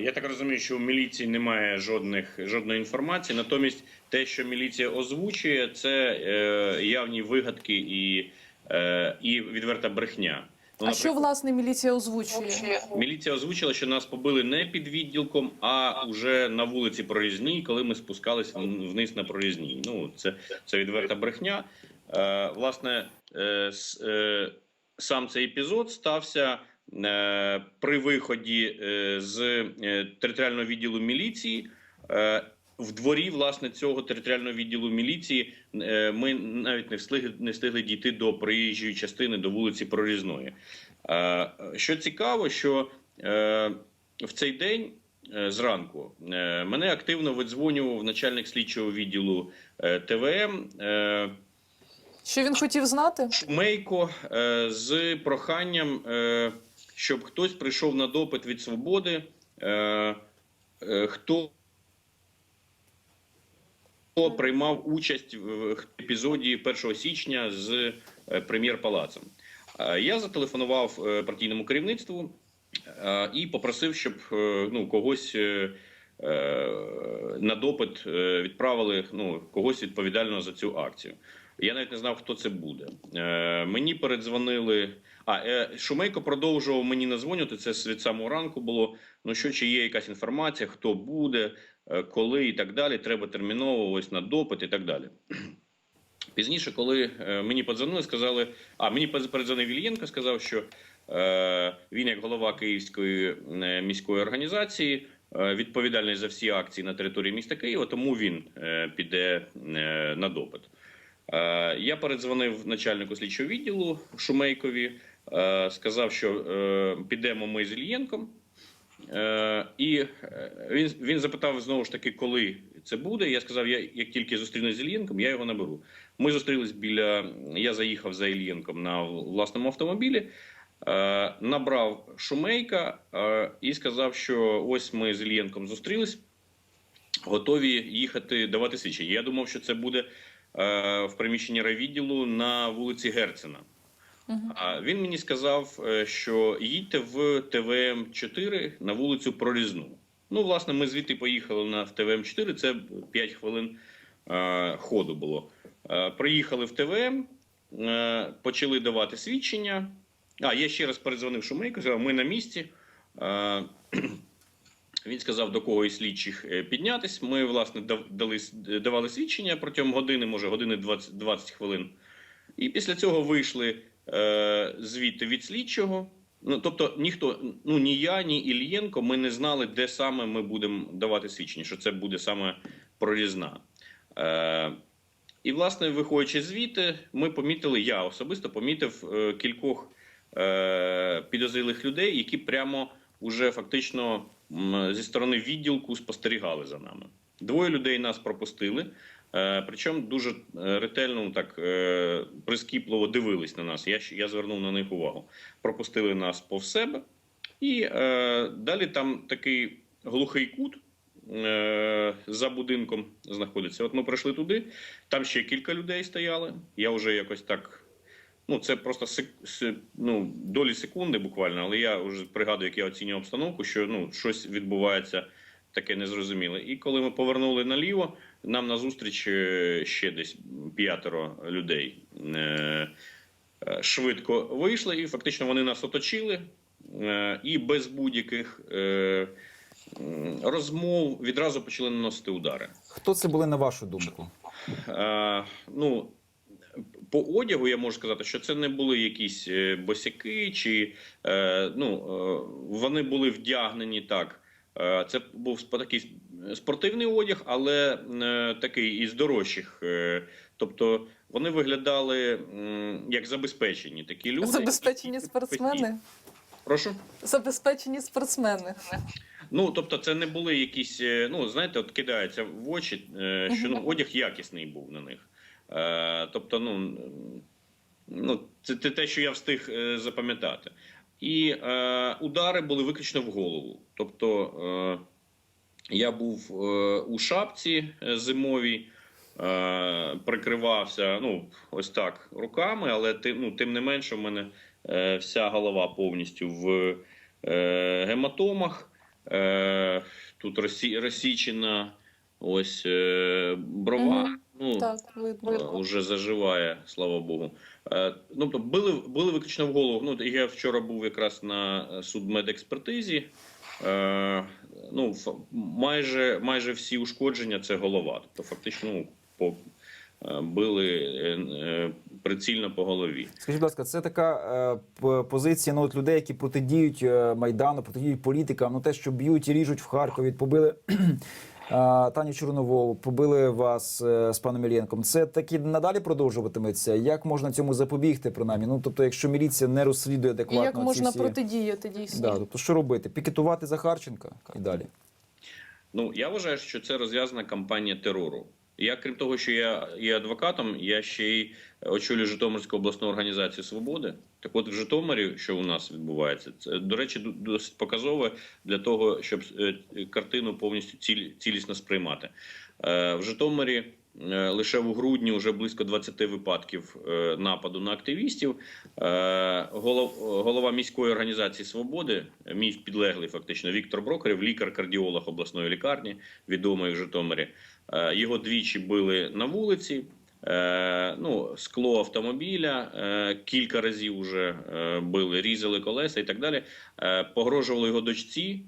Я так розумію, що у міліції немає жодних жодної інформації. Натомість, те, що міліція озвучує, це е, явні вигадки і, е, і відверта брехня. Ну, А що власне міліція озвучує? Міліція озвучила, що нас побили не під відділком, а уже на вулиці Проїзній, коли ми спускались вниз на Проїзній. Ну це, це відверта брехня. Е, власне, е, е, сам цей епізод стався при виході е, з е, територіального відділу міліції. Е, в дворі власне цього територіального відділу міліції е, ми навіть не встигли не встигли дійти до проїжджої частини до вулиці Прорізної. Е, Що цікаво, що е, в цей день е, зранку е, мене активно видзвонював начальник слідчого відділу е, ТВМ е, Що він хотів знати? Мейко е, з проханням, е, щоб хтось прийшов на допит від свободи. е, е, Хто приймав участь в епізоді 1 січня з е, прем'єр-палацем? Е, Я зателефонував е, партійному керівництву і попросив, щоб ну, когось на допит відправили ну, когось відповідального за цю акцію. Я навіть не знав, хто це буде. Мені передзвонили. А е, Шумейко продовжував мені назвонювати. Це від самого ранку було. Ну що чи є якась інформація, хто буде, е, коли і так далі. Треба терміново ось на допит і так далі. Пізніше, коли е, мені подзвонили, сказали, а мені передзвонив Ільєнко, сказав, що е, він, як голова Київської міської організації, е, відповідальний за всі акції на території міста Києва, тому він е, піде е, на допит. Я передзвонив начальнику слідчого відділу Шумейкові, сказав, що е, підемо ми з Ільєнком. Е, І е, він, він запитав знову ж таки, коли це буде. Я сказав, я як тільки зустрінусь з Ільєнком, я його наберу. Ми зустрілись біля. Я заїхав за Ільєнком на власному автомобілі, е, набрав Шумейка е, і сказав, що ось ми з Ільєнком зустрілись, готові їхати давати свідчення. Я думав, що це буде е, в приміщенні райвідділу на вулиці Герцена. А він мені сказав, е, що їдьте в ТВМ 4 на вулицю Прорізну. Ну, власне, ми звідти поїхали на ТВМ 4 Це 5 хвилин е, ходу було. Е, приїхали в ТВМ, е, почали давати свідчення. А я ще раз передзвонив Шумейко, сказав, ми на місці. Е, він сказав, до кого із слідчих е, піднятись. Ми, власне, дали, давали свідчення протягом години, може, години 20, 20 хвилин. І після цього вийшли е, звідти від слідчого. Ну, тобто, ніхто, ну ні я, ні Ільєнко, ми не знали, де саме ми будемо давати свідчення, що це буде саме прорізна. Е, і, власне, виходячи звідти, ми помітили, я особисто помітив е, кількох е, підозрілих людей, які прямо уже фактично зі сторони відділку спостерігали за нами. Двоє людей нас пропустили. Е, Причому дуже е, ретельно, ну, так е, прискіпливо дивились на нас. Я, я звернув на них увагу. Пропустили нас повз себе. І е, далі там такий глухий кут е, за будинком знаходиться. От ми прийшли туди, там ще кілька людей стояли. Я вже якось так. Ну, це просто сек, се- ну, долі секунди буквально, але я вже пригадую, як я оцінюю обстановку, що ну, щось відбувається таке незрозуміле. І коли ми повернули наліво, нам назустріч е, ще десь п'ятеро людей е, е, швидко вийшли, і фактично вони нас оточили, і без будь-яких розмов відразу почали наносити удари. Хто це були на вашу думку? Ну, по одягу я можу сказати, що це не були якісь босяки, чи ну, вони були вдягнені так. Е, Це був такий спортивний одяг, але е, такий із дорожчих. Е, Тобто вони виглядали як забезпечені такі люди. Забезпечені спортсмени. Прошу. Забезпечені спортсмени. Ну, тобто, це не були якісь, ну знаєте, от кидається в очі, що ну, одяг якісний був на них. Тобто, ну, ну це, те, що я встиг запам'ятати. І е, удари були виключно в голову. Тобто, е, я був е, у шапці е, зимовій, е, прикривався ну, ось так руками, але тим, ну, тим не менше, в мене е, вся голова повністю в е, гематомах. Е, тут Росі, Росічина, ось е, брова. Ну, Так, видно. Е, Уже заживає, слава Богу. Е, Ну, то били, били виключно в голову. Ну, я вчора був якраз на судмедекспертизі. Е, Ну, майже, майже всі ушкодження це голова. Тобто, фактично, ну, по, е, били е, е, прицільно по голові. Скажіть, будь ласка, це така е, позиція ну, от людей, які протидіють е, майдану, протидіють політикам. Ну те, що б'ють і ріжуть в Харкові, побили е, Таню Чорноволу, побили вас е, з паном Ільєнком. Це так і надалі продовжуватиметься. Як можна цьому запобігти, принаймні? Ну тобто, якщо міліція не розслідує І адекватно як можна всі... протидіяти дійсно? Да, тобто, що робити? Пікетувати Захарченка і далі. Ну, я вважаю, що це розв'язана кампанія терору. Я, крім того, що я є адвокатом, я ще й очолюю Житомирську обласну організацію свободи. Так от в Житомирі, що у нас відбувається, це, до речі, досить показове для того, щоб е, картину повністю цілісно сприймати. Е, В Житомирі лише в грудні вже близько 20 випадків е, нападу на активістів. Е, голова міської організації свободи, е, мій підлеглий фактично Віктор Брокерів, лікар-кардіолог обласної лікарні, відомий в Житомирі. Е, Його двічі били на вулиці. Е, ну, скло автомобіля е, кілька разів вже е, били, різали колеса і так далі. Е, погрожували його дочці,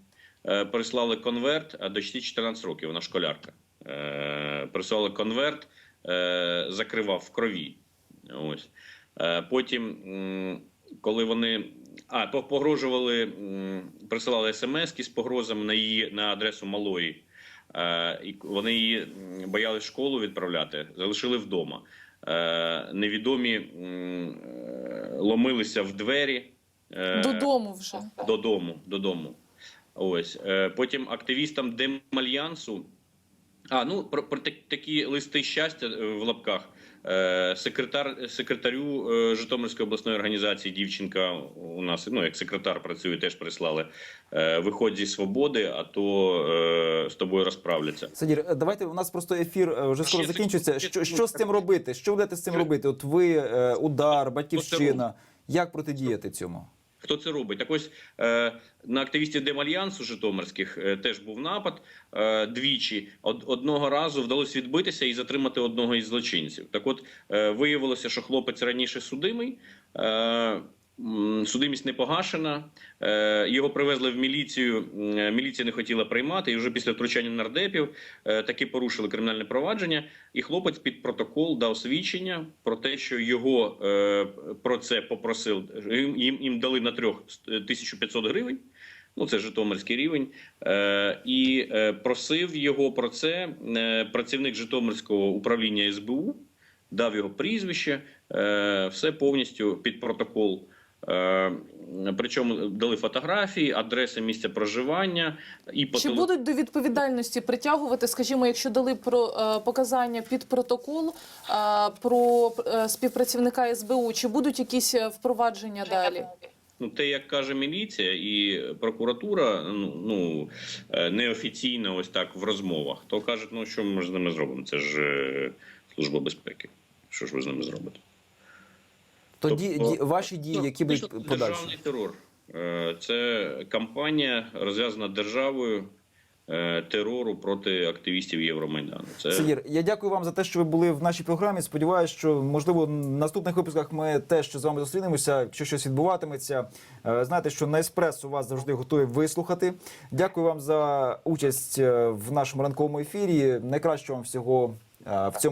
е, прислали конверт, а дочці 14 років, вона школярка. Е, прислали конверт, е, закривав в крові. Ось. Е, потім, коли вони. А, то погрожували, присилали смс з погрозами на її на адресу малої. І вони її м, боялись школу відправляти, залишили вдома. Невідомі ломилися в двері. Додому вже. Додому, додому. Ось. Потім активістам Демальянсу. А, ну про, про так- такі листи щастя е, в лапках. Е, секретар, секретарю е, Житомирської обласної організації дівчинка у нас, ну як секретар працює, теж прислали. Е, виходь зі свободи, а то е, з тобою розправляться. Садір, давайте у нас просто ефір вже скоро Ще закінчується. секунду, Що, ще що з цим робити? Що будете з цим робити? От ви, е, удар, батьківщина. Як протидіяти цьому? Хто це робить? Так ось е, на активістів Демальянсу Житомирських е, теж був напад е, двічі. Од, одного разу вдалося відбитися і затримати одного із злочинців. Так от е, виявилося, що хлопець раніше судимий. Е, Судимість не погашена. Е, Його привезли в міліцію. е, Міліція не хотіла приймати. І вже після втручання нардепів е, таки порушили кримінальне провадження. І хлопець під протокол дав свідчення про те, що його про це попросив. Їм, їм, дали на трьох е, 1500 гривень. Ну, це Житомирський рівень, і просив його про це працівник Житомирського управління СБУ, дав його прізвище, все повністю під протокол. Е, причому дали фотографії, адреси місця проживання і по Чи теле- будуть до відповідальності притягувати, скажімо, якщо дали про е, показання під протокол е, про е, співпрацівника СБУ, чи будуть якісь впровадження далі? Ну, те, як каже міліція і прокуратура, ну, ну неофіційно, ось так в розмовах, то кажуть, ну що ми з ними зробимо? Це ж служба безпеки. Що ж ви з ними зробите? Тоді Тобто, ді, ваші дії, Ну, які будуть подальші? Державний терор. Е, Це кампанія розв'язана державою е, терору проти активістів Євромайдану. Це Сидір, я дякую вам за те, що ви були в нашій програмі. Сподіваюся, що можливо в наступних випусках ми теж з вами зустрінемося, якщо щось відбуватиметься. Е, Знаєте, що на еспресо вас завжди готові вислухати. Дякую вам за участь в нашому ранковому ефірі. Найкращого вам всього в цьому.